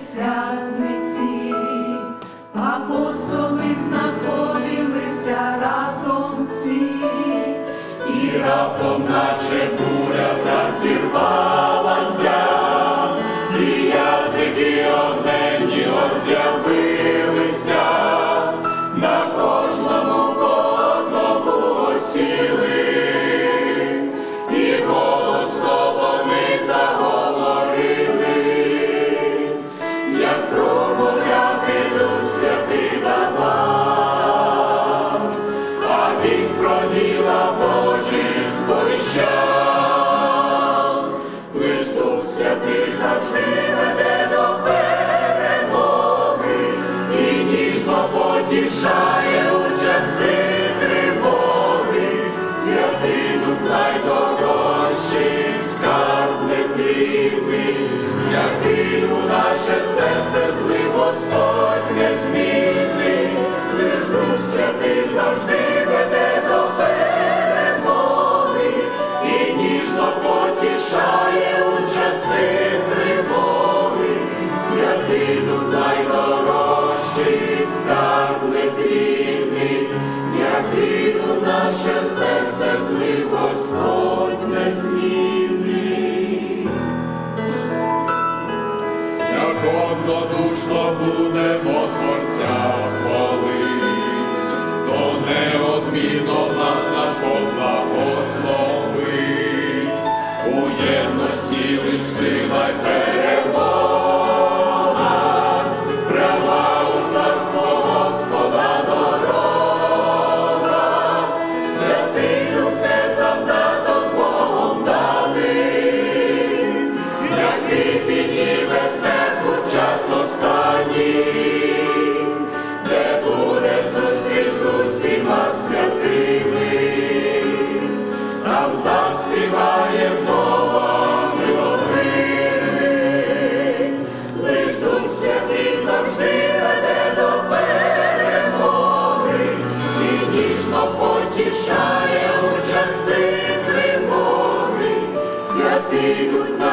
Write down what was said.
тридцятниці, апостоли знаходилися разом всі, і раптом, наче буря, розірвалася, промовляти Дух Святий давав, а він про діла Божі сповіщав, лиш Дух Святий завжди веде до перемоги і ніжно потішає у часи тривоги, святий Дух найдорожчий, скарб нетлінний, який у наше серце святий найдорожчий, скарб нетлінний, який у наше серце злив Господь незмінний. Як однодушно будемо Творця хвалить, то неодмінно нас наш Бог благословить, у єдності лиш сила й потішає у